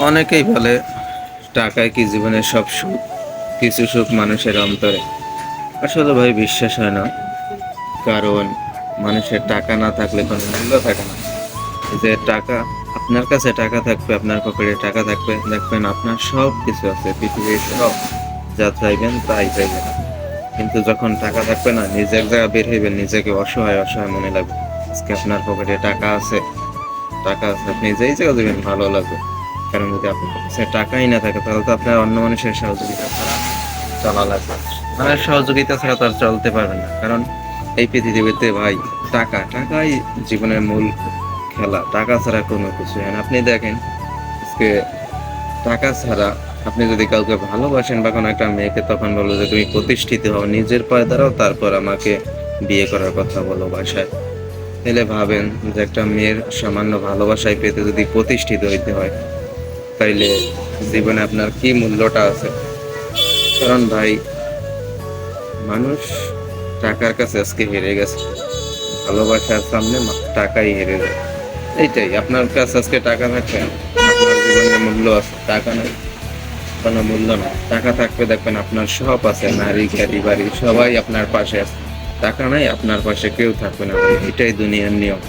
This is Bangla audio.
অনেকেই বলে, টাকায় কি জীবনের সব সুখ? কিছু সুখ মানুষের অন্তরে। আসলে ভাই, বিশ্বাস হয় না। কারণ মানুষের টাকা না থাকলে কোনো মূল্য থাকে না। যে টাকা, আপনার কাছে টাকা থাকবে, আপনার পকেটে টাকা থাকবে, দেখবেন আপনার সব কিছু আছে, পৃথিবীর সব। যা চাইবেন তাই চাইবেন। কিন্তু যখন টাকা থাকবে না, নিজের জায়গা বের হইবেন, নিজেকে অসহায় অসহায় মনে লাগবে। আজকে আপনার পকেটে টাকা আছে টাকা আছে, আপনি যেই জায়গা দেবেন, ভালো লাগবে। কারণ যদি আপনার কাছে টাকাই না থাকে, তাহলে তো আপনার অন্য মানুষের সহযোগিতা ছাড়া চলা লাগবে। মানে সহযোগিতা ছাড়া তো আর চলতে পারবে না। কারণ এই পৃথিবীতে ভাই, টাকা, টাকাই জীবনের মূল খেলা। টাকা ছাড়া কোনো কিছু হয় না। আপনি দেখেন, আজকে টাকা ছাড়া আপনি যদি কাউকে ভালোবাসেন বা কোনো একটা মেয়েকে, তখন বলো যে তুমি প্রতিষ্ঠিত হও, নিজের পায়ে দাঁড়াও, তারপর আমাকে বিয়ে করার কথা বলো বাসায়। তাহলে ভাবেন যে একটা মেয়ের সামান্য ভালোবাসায় পেতে যদি প্রতিষ্ঠিত হইতে হয় তাইলে জীবনে আপনার কি মূল্যটা আছে? কারণ ভাই, মানুষ টাকার কাছে আজকে হেরে গেছে। ভালোবাসার সামনে টাকাই হেরে যায়। এইটাই, আপনার কাছে আজকে টাকা থাকবে আপনার জীবনে মূল্য আছে, টাকা নাই। কোনো মূল্য নাই। টাকা থাকবে দেখবেন আপনার সব আছে, নারী খ্যাতি বাড়ি, সবাই আপনার পাশে আছে। টাকা নাই, আপনার পাশে কেউ থাকবে না এটাই দুনিয়ার নিয়ম।